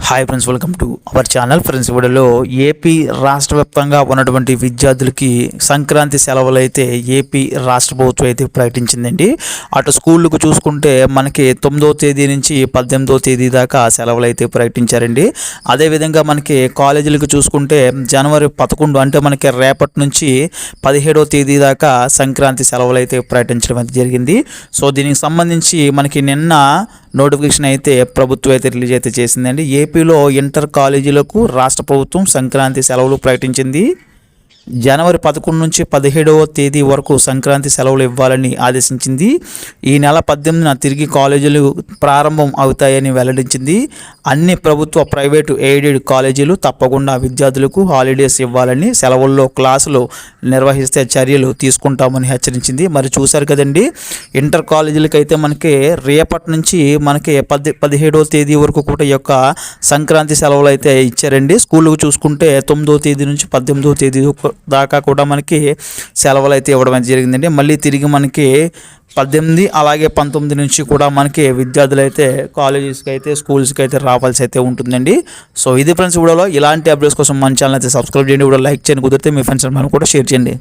Hi friends welcome to our channel friends వీడియోలో AP రాష్ట్ర వ్యాప్తంగా ఉన్నటువంటి విద్యార్థులకి సంక్రాంతి సెలవులు అయితే ఏపీ రాష్ట్ర ప్రభుత్వం అయితే ప్రకటించిందండి. అటు స్కూళ్ళకు చూసుకుంటే మనకి తొమ్మిదో తేదీ నుంచి పద్దెనిమిదో తేదీ దాకా సెలవులు అయితే ప్రకటించారండి అదేవిధంగా మనకి కాలేజీలకు చూసుకుంటే జనవరి పదకొండు అంటే మనకి రేపటి నుంచి పదిహేడో తేదీ దాకా సంక్రాంతి సెలవులు అయితే ప్రకటించడం అయితే జరిగింది. సో దీనికి సంబంధించి మనకి నిన్న నోటిఫికేషన్ అయితే ప్రభుత్వం అయితే రిలీజ్ అయితే చేసిందండి. ఏపీలో ఇంటర్ కాలేజీలకు రాష్ట్ర ప్రభుత్వం సంక్రాంతి సెలవులు ప్రకటించింది. జనవరి పదకొండు నుంచి పదిహేడవ తేదీ వరకు సంక్రాంతి సెలవులు ఇవ్వాలని ఆదేశించింది. ఈ నెల పద్దెనిమిదిన తిరిగి కాలేజీలు ప్రారంభం అవుతాయని వెల్లడించింది. అన్ని ప్రభుత్వ ప్రైవేటు ఎయిడెడ్ కాలేజీలు తప్పకుండా విద్యార్థులకు హాలిడేస్ ఇవ్వాలని సెలవుల్లో క్లాసులు నిర్వహిస్తే చర్యలు తీసుకుంటామని హెచ్చరించింది. మరి చూశారు కదండి ఇంటర్ కాలేజీలకు అయితే మనకి రేపటి నుంచి మనకి పది పదిహేడవ తేదీ వరకు కూడా యొక్క సంక్రాంతి సెలవులు అయితే ఇచ్చారండి. స్కూళ్ళకు చూసుకుంటే తొమ్మిదో తేదీ నుంచి పద్దెనిమిదో తేదీ దాకా కూడా మనకి సెలవులు అయితే ఇవ్వడం జరిగిందండి. మళ్ళీ తిరిగి మనకి పద్దెనిమిది అలాగే పంతొమ్మిది నుంచి కూడా మనకి విద్యార్థులు అయితే కాలేజెస్కి అయితే స్కూల్స్కి అయితే రావాల్సి అయితే ఉంటుందండి. సో ఇది ఫ్రెండ్స్ వీడియోలో. ఇలాంటి అప్డేట్స్ కోసం మన ఛానల్ అయితే సబ్స్క్రైబ్ చేయండి. కూడా లైక్ చేయండి. కుదిరితే మీ ఫ్రెండ్స్ మనం కూడా షేర్ చేయండి.